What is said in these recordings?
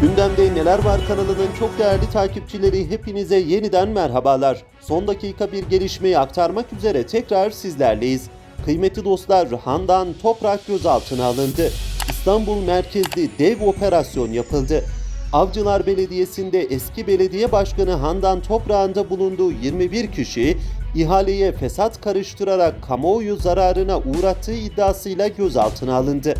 Gündemde Neler Var kanalının çok değerli takipçileri hepinize yeniden merhabalar. Son dakika bir gelişmeyi aktarmak üzere tekrar sizlerleyiz. Kıymetli dostlar Handan Toprak gözaltına alındı. İstanbul merkezli dev operasyon yapıldı. Avcılar Belediyesi'nde eski belediye başkanı Handan Toprak'ında bulunduğu 21 kişi ihaleye fesat karıştırarak kamuoyu zararına uğrattığı iddiasıyla gözaltına alındı.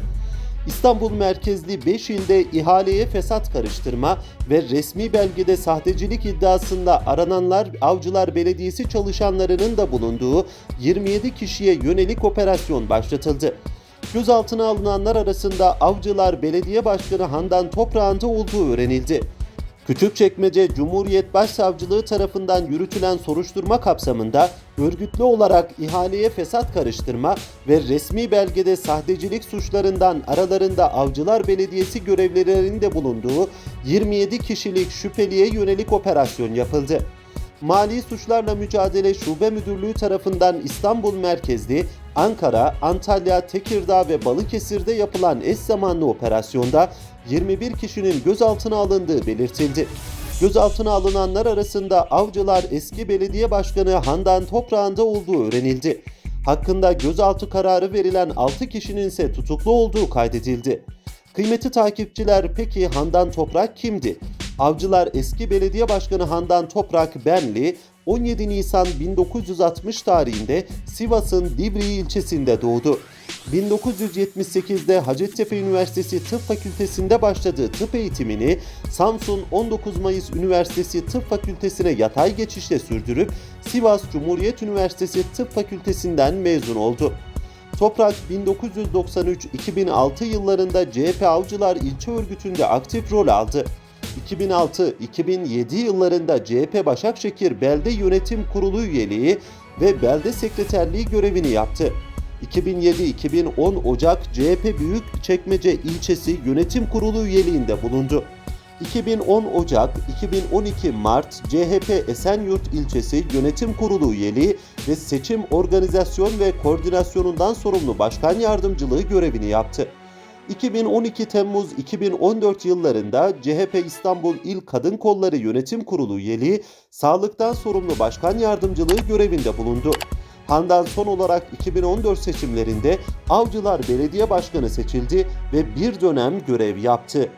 İstanbul merkezli 5 ilde ihaleye fesat karıştırma ve resmi belgede sahtecilik iddiasında arananlar Avcılar Belediyesi çalışanlarının da bulunduğu 27 kişiye yönelik operasyon başlatıldı. Gözaltına alınanlar arasında Avcılar Belediye Başkanı Handan Toprak'ın da olduğu öğrenildi. Küçükçekmece Cumhuriyet Başsavcılığı tarafından yürütülen soruşturma kapsamında örgütlü olarak ihaleye fesat karıştırma ve resmi belgede sahtecilik suçlarından aralarında Avcılar Belediyesi görevlilerinin de bulunduğu 27 kişilik şüpheliye yönelik operasyon yapıldı. Mali Suçlarla Mücadele Şube Müdürlüğü tarafından İstanbul merkezli Ankara, Antalya, Tekirdağ ve Balıkesir'de yapılan eş zamanlı operasyonda 21 kişinin gözaltına alındığı belirtildi. Gözaltına alınanlar arasında Avcılar eski belediye başkanı Handan Toprak'ın da olduğu öğrenildi. Hakkında gözaltı kararı verilen 6 kişinin ise tutuklu olduğu kaydedildi. Kıymetli takipçiler peki Handan Toprak kimdi? Avcılar eski belediye başkanı Handan Toprak Benli 17 Nisan 1960 tarihinde Sivas'ın Divriği ilçesinde doğdu. 1978'de Hacettepe Üniversitesi Tıp Fakültesi'nde başladığı tıp eğitimini Samsun 19 Mayıs Üniversitesi Tıp Fakültesine yatay geçişle sürdürüp Sivas Cumhuriyet Üniversitesi Tıp Fakültesinden mezun oldu. Toprak 1993-2006 yıllarında CHP Avcılar İlçe Örgütü'nde aktif rol aldı. 2006-2007 yıllarında CHP Başakşehir Belde Yönetim Kurulu üyeliği ve belde sekreterliği görevini yaptı. 2007-2010 Ocak CHP Büyükçekmece ilçesi yönetim kurulu üyeliğinde bulundu. 2010 Ocak, 2012 Mart CHP Esenyurt ilçesi yönetim kurulu üyeliği ve seçim organizasyon ve koordinasyonundan sorumlu başkan yardımcılığı görevini yaptı. 2012 Temmuz 2014 yıllarında CHP İstanbul İl Kadın Kolları Yönetim Kurulu üyeliği, sağlıktan sorumlu başkan yardımcılığı görevinde bulundu. Handan son olarak 2014 seçimlerinde Avcılar Belediye Başkanı seçildi ve bir dönem görev yaptı.